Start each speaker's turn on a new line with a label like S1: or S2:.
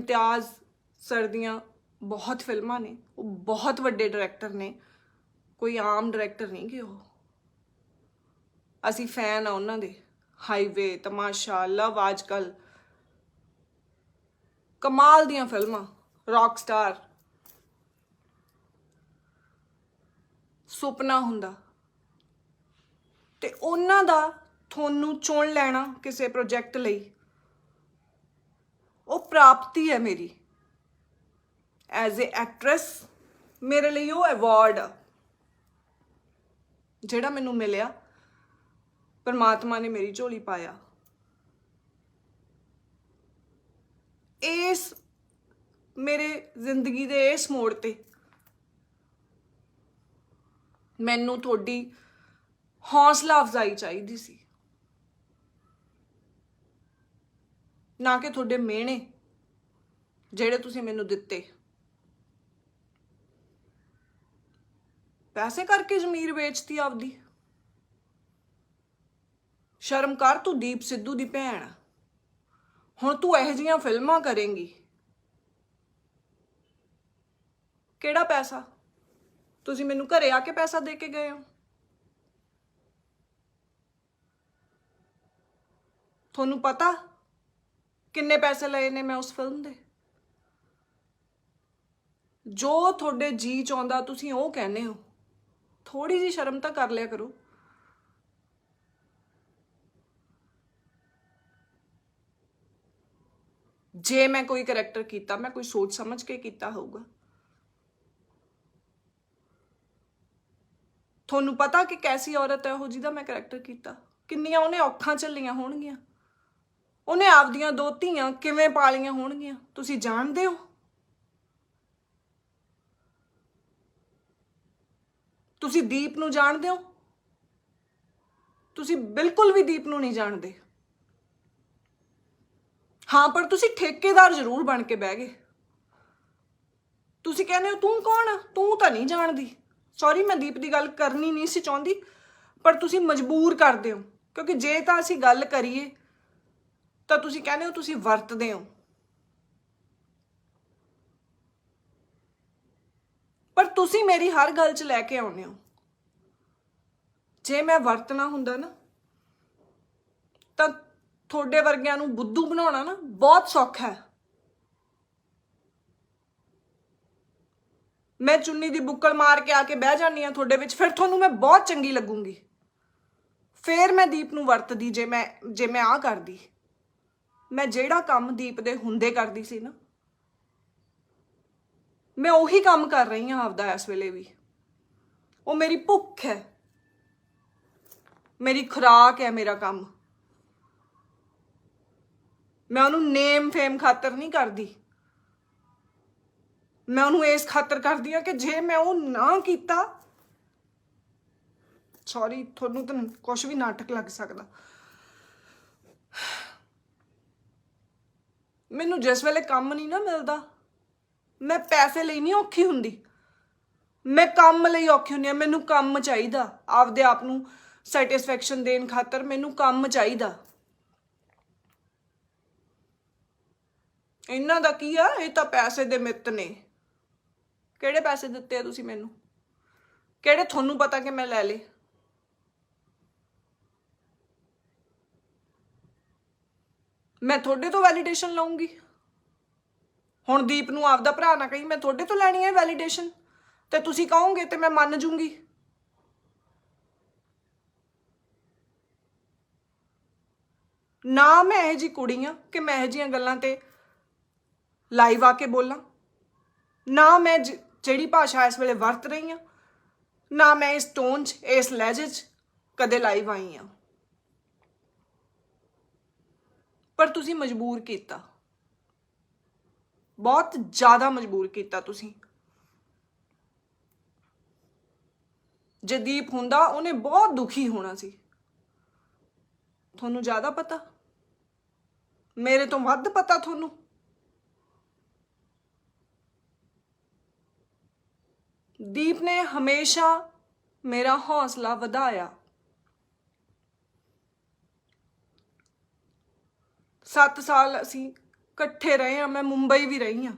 S1: ਇਮਤਿਆਜ਼ ਸਰਦੀਆਂ ਬਹੁਤ ਫਿਲਮਾਂ ਨੇ, ਉਹ ਬਹੁਤ ਵੱਡੇ ਡਾਇਰੈਕਟਰ ਨੇ, ਕੋਈ ਆਮ ਡਾਇਰੈਕਟਰ ਨਹੀਂ ਕਿ ਉਹ। ਅਸੀਂ ਫੈਨ ਆ ਉਹਨਾਂ ਦੇ ਹਾਈਵੇ ਤਮਾਸ਼ਾ ਲਵ ਅੱਜਕੱਲ ਕਮਾਲ ਦੀਆਂ ਫਿਲਮਾਂ ਰੌਕ ਸਟਾਰ ਸੁਪਨਾ ਹੁੰਦਾ। ਤੇ ਉਹਨਾਂ ਦਾ ਤੁਹਾਨੂੰ ਚੁਣ ਲੈਣਾ ਕਿਸੇ ਪ੍ਰੋਜੈਕਟ ਲਈ। ਪ੍ਰਾਪਤੀ ਹੈ ਮੇਰੀ। ਐਜ਼ ਅ ਐਕਟਰੈਸ ਮੇਰੇ ਲਈ ਉਹ ਅਵਾਰਡ ਆ, ਜਿਹੜਾ ਮੈਨੂੰ ਮਿਲਿਆ। ਪਰਮਾਤਮਾ ਨੇ ਮੇਰੀ ਝੋਲੀ ਪਾਇਆ। ਇਸ ਮੇਰੇ ਜ਼ਿੰਦਗੀ ਦੇ ਇਸ ਮੋੜ ਤੇ ਮੈਨੂੰ ਤੁਹਾਡੀ ਹੌਸਲਾ ਅਫਜ਼ਾਈ ਚਾਹੀਦੀ ਸੀ। ਨਾ ਕਿ ਤੁਹਾਡੇ ਮਿਹਣੇ। ਜਿਹੜੇ ਤੁਸੀਂ ਮੈਨੂੰ ਦਿੱਤੇ। ਪੈਸੇ ਕਰਕੇ ਜ਼ਮੀਰ ਵੇਚਤੀ ਆਪਦੀ। ਸ਼ਰਮ ਕਰ ਤੂੰ ਦੀਪ ਸਿੱਧੂ ਦੀ ਭੈਣ। ਹੁਣ ਤੂੰ ਇਹੋ ਜਿਹੀਆਂ ਫਿਲਮਾਂ ਕਰੇਂਗੀ। ਕਿਹੜਾ ਪੈਸਾ? ਤੁਸੀਂ ਮੈਨੂੰ ਘਰੇ ਆ ਕੇ ਪੈਸਾ ਦੇ ਕੇ ਗਏ ਹੋ। ਤੁਹਾਨੂੰ ਪਤਾ ਕਿੰਨੇ ਪੈਸੇ ਲਏ ਨੇ ਮੈਂ ਉਸ ਫਿਲਮ ਦੇ? ਜੋ ਤੁਹਾਡੇ ਜੀ ਆਉਂਦਾ ਤੁਸੀਂ ਉਹ ਕਹਿੰਦੇ ਹੋ। ਥੋੜੀ ਜੀ ਸ਼ਰਮ ਤਾਂ ਕਰ ਲਿਆ ਕਰੋ। ਜੇ ਮੈਂ ਕੋਈ ਕੈਰੈਕਟਰ ਕੀਤਾ, ਮੈਂ ਕੋਈ ਸੋਚ ਸਮਝ ਕੇ ਕੀਤਾ ਹੋਊਗਾ। ਤੁਹਾਨੂੰ ਪਤਾ ਕਿ ਕੈਸੀ ਔਰਤ ਹੈ ਉਹ ਜਿਹਦਾ ਮੈਂ ਕੈਰੈਕਟਰ ਕੀਤਾ? ਕਿੰਨੀਆਂ ਉਹਨੇ ਔਖਾਂ ਝੱਲੀਆਂ ਹੋਣਗੀਆਂ। ਉਹਨੇ ਆਪਦੀਆਂ ਦੋ ਧੀਆਂ ਕਿਵੇਂ ਪਾਲੀਆਂ ਹੋਣਗੀਆਂ? ਤੁਸੀਂ ਜਾਣਦੇ ਹੋ? ਤੁਸੀਂ ਦੀਪ ਨੂੰ ਜਾਣਦੇ ਹੋ? ਤੁਸੀਂ ਬਿਲਕੁਲ ਵੀ ਦੀਪ ਨੂੰ ਨਹੀਂ ਜਾਣਦੇ। ਹਾਂ, ਪਰ ਤੁਸੀਂ ਠੇਕੇਦਾਰ ਜ਼ਰੂਰ ਬਣ ਕੇ ਬਹਿ ਗਏ। ਤੁਸੀਂ ਕਹਿੰਦੇ ਹੋ, ਤੂੰ ਕੌਣ ਆ? ਤੂੰ ਤਾਂ ਨਹੀਂ ਜਾਣਦੀ। ਸੌਰੀ ਮੈਂ ਦੀਪ ਦੀ ਗੱਲ ਕਰਨੀ ਨਹੀਂ ਸੀ ਚਾਹੁੰਦੀ, ਪਰ ਤੁਸੀਂ ਮਜਬੂਰ ਕਰਦੇ ਹੋ। ਕਿਉਂਕਿ ਜੇ ਤਾਂ ਅਸੀਂ ਗੱਲ ਕਰੀਏ, ਤਾਂ ਤੁਸੀਂ ਕਹਿੰਦੇ ਹੋ, ਤੁਸੀਂ ਵਰਤਦੇ ਹੋ। ਪਰ ਤੁਸੀਂ ਮੇਰੀ ਹਰ ਗੱਲ 'ਚ ਲੈ ਕੇ ਆਉਂਦੇ ਹੋ। ਜੇ ਮੈਂ ਵਰਤਣਾ ਹੁੰਦਾ ਨਾ, ਤਾਂ ਤੁਹਾਡੇ ਵਰਗਿਆਂ ਨੂੰ ਬੁੱਧੂ ਬਣਾਉਣਾ ਨਾ ਬਹੁਤ ਸੌਖਾ ਹੈ। ਮੈਂ ਚੁੰਨੀ ਦੀ ਬੁੱਕਲ ਮਾਰ ਕੇ ਆ ਕੇ ਬਹਿ ਜਾਂਦੀ ਆ ਤੁਹਾਡੇ ਵਿੱਚ, ਫਿਰ ਤੁਹਾਨੂੰ ਮੈਂ ਬਹੁਤ ਚੰਗੀ ਲੱਗੂੰਗੀ। ਫੇਰ ਮੈਂ ਦੀਪ ਨੂੰ ਵਰਤਦੀ, ਜੇ ਮੈਂ ਜੇ ਮੈਂ ਆ ਕਰਦੀ। ਮੈਂ ਜਿਹੜਾ ਕੰਮ ਦੀਪ ਦੇ ਹੁੰਦੇ ਕਰਦੀ ਸੀ ਨਾ, ਮੈਂ ਉਹੀ ਕੰਮ ਕਰ ਰਹੀ ਹਾਂ ਆਪਦਾ ਇਸ ਵੇਲੇ ਵੀ। ਉਹ ਮੇਰੀ ਭੁੱਖ ਹੈ। ਮੇਰੀ ਖੁਰਾਕ ਹੈ ਮੇਰਾ ਕੰਮ। ਮੈਂ ਉਹਨੂੰ ਨੇਮ ਫੇਮ ਖਾਤਰ ਨਹੀਂ ਕਰਦੀ। ਮੈਂ ਉਹਨੂੰ ਇਸ ਖਾਤਰ ਕਰਦੀ ਆ ਕਿ ਜੇ ਮੈਂ ਉਹ ਨਾ ਕੀਤਾ ਸੌਰੀ ਤੁਹਾਨੂੰ ਤਾਂ ਕੁਝ ਵੀ ਨਾਟਕ ਲੱਗ ਸਕਦਾ। ਮੈਨੂੰ ਜਿਸ ਵੇਲੇ ਕੰਮ ਨਹੀਂ ਨਾ ਮਿਲਦਾ, ਮੈਂ ਪੈਸੇ ਲਈ ਨਹੀਂ ਔਖੀ ਹੁੰਦੀ। ਮੈਂ ਕੰਮ ਲਈ ਔਖੀ ਹੁੰਦੀ ਆ ਮੈਨੂੰ ਕੰਮ ਚਾਹੀਦਾ, ਆਪਦੇ ਆਪ ਨੂੰ ਸੈਟੀਸਫੈਕਸ਼ਨ ਦੇਣ ਖਾਤਰ ਮੈਨੂੰ ਕੰਮ ਚਾਹੀਦਾ। ਇਹਨਾਂ ਦਾ ਕੀ ਆ? ਇਹ ਤਾਂ ਪੈਸੇ ਦੇ ਮਿੱਤ ਨੇ। ਕਿਹੜੇ ਪੈਸੇ ਦਿੱਤੇ ਆ ਤੁਸੀਂ ਮੈਨੂੰ? ਕਿਹੜੇ ਤੁਹਾਨੂੰ ਪਤਾ ਕਿ ਮੈਂ ਲੈ ਲੇ ਮੈਂ ਤੁਹਾਡੇ ਤੋਂ ਵੈਲੀਡੇਸ਼ਨ ਲਵਾਂਗੀ ਹੁਣ ਦੀਪ ਨੂੰ ਆਪਦਾ ਭਰਾ ਨਾ ਕਹੀ, ਮੈਂ ਤੁਹਾਡੇ ਤੋਂ ਲੈਣੀ ਹੈ ਵੈਲੀਡੇਸ਼ਨ ਤੇ ਤੁਸੀਂ ਕਹੋਗੇ ਤੇ ਮੈਂ ਮੰਨ ਜੂੰਗੀ। ਨਾ ਮੈਂ ਇਹ ਜੀ ਕੁੜੀ ਆ ਕਿ ਮੈਂ ਇਹ ਜੀਆਂ ਗੱਲਾਂ ਤੇ ਲਾਈਵ ਆ ਕੇ ਬੋਲਾਂ। ਨਾ ਮੈਂ ਜ- ਜਿਹੜੀ ਭਾਸ਼ਾ ਇਸ ਵੇਲੇ ਵਰਤ ਰਹੀ ਆ, ਨਾ ਮੈਂ ਇਸ ਟੋਨ 'ਚ, ਇਸ ਲਹਿਜੇ 'ਚ ਕਦੇ ਲਾਈਵ ਆਈ ਆ। ਪਰ ਤੁਸੀਂ ਮਜਬੂਰ ਕੀਤਾ। ਬਹੁਤ ਜ਼ਿਆਦਾ ਮਜਬੂਰ ਕੀਤਾ ਤੁਸੀਂ। ਜਦੀਪ ਹੁੰਦਾ, ਉਹਨੇ ਬਹੁਤ ਦੁਖੀ ਹੋਣਾ ਸੀ। ਤੁਹਾਨੂੰ ਜ਼ਿਆਦਾ ਪਤਾ? ਮੇਰੇ ਤੋਂ ਵੱਧ ਪਤਾ ਤੁਹਾਨੂੰ? ਦੀਪ ਨੇ ਹਮੇਸ਼ਾ ਮੇਰਾ ਹੌਸਲਾ ਵਧਾਇਆ। ਸੱਤ ਸਾਲ ਅਸੀਂ ਇਕੱਠੇ ਰਹੇ ਆ ਮੈਂ ਮੁੰਬਈ ਵੀ ਰਹੀ ਆ